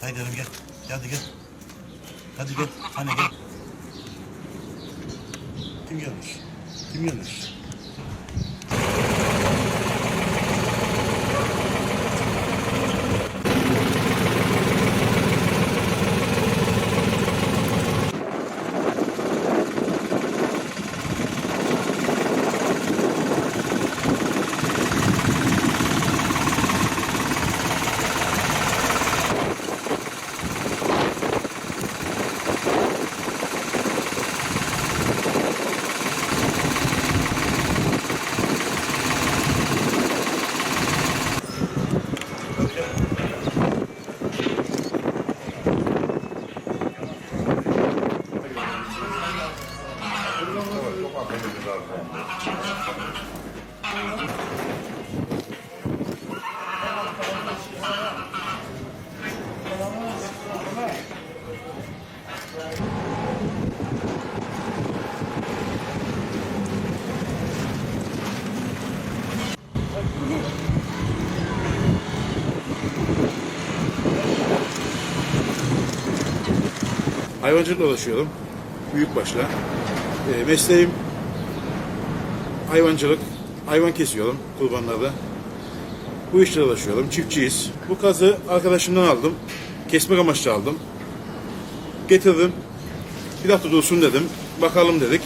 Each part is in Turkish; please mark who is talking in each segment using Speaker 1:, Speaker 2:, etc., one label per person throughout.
Speaker 1: Haydi hanım gel. Hadi gel. Hadi gel. Hani gel. Kim gelmiş? Kim gelmiş?
Speaker 2: Hayvancılıkla uğraşıyorum. Büyük başla. E, mesleğim hayvancılık. Hayvan kesiyorum kurbanlarda. Bu işle uğraşıyorum. Çiftçiyiz. Bu kazı arkadaşımdan aldım. Kesmek amaçlı aldım. Getirdim. Bir hafta dursun dedim. Bakalım dedik.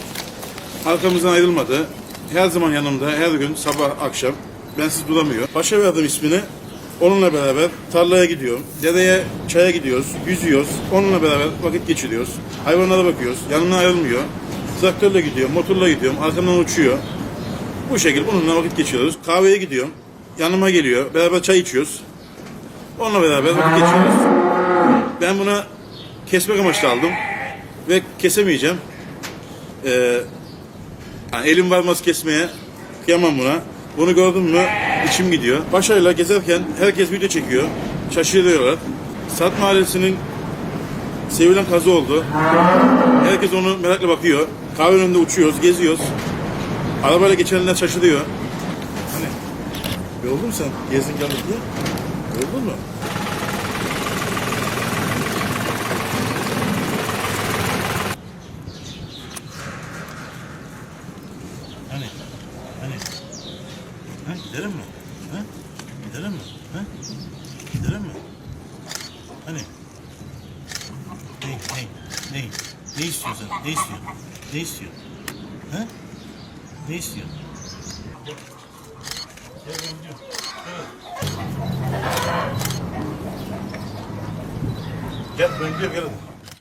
Speaker 2: Arkamızdan ayrılmadı. Her zaman yanımda, her gün sabah akşam. Bensiz duramıyor. Başa verdim ismini. Onunla beraber tarlaya gidiyorum. Dedeye çaya gidiyoruz, yüzüyoruz. Onunla beraber vakit geçiriyoruz. Hayvanlara bakıyoruz. Yanımdan ayrılmıyor. Traktörle gidiyorum, motorla gidiyorum. Arkamdan uçuyor. Bu şekilde bununla vakit geçiriyoruz. Kahveye gidiyorum. Yanıma geliyor. Beraber çay içiyoruz. Onunla beraber vakit geçiriyoruz. Ben buna kesmek amaçlı aldım. Ve kesemeyeceğim. Ee, yani elim varmaz kesmeye. Kıyamam buna. Bunu gördüm mü içim gidiyor. Başayla gezerken herkes video çekiyor. Şaşırıyorlar. Sat Mahallesi'nin sevilen kazı oldu. Herkes onu merakla bakıyor. Kahve önünde uçuyoruz, geziyoruz. Arabayla geçenler şaşırıyor. Hani yoruldun mu sen? Gezdin geldin diye. Yoruldun mu?
Speaker 1: Hani? Hani? Ha? Gidelim mi? Ha? Gidelim mi? Ha? Gidelim mi? Hani? Ne? Ne? Ne? Ne istiyorsun? Ne istiyorsun? Ne istiyorsun? Ha? Ne istiyorsun? Gel. Gel ben gidiyorum. Gel. Gel ben gidiyorum gel.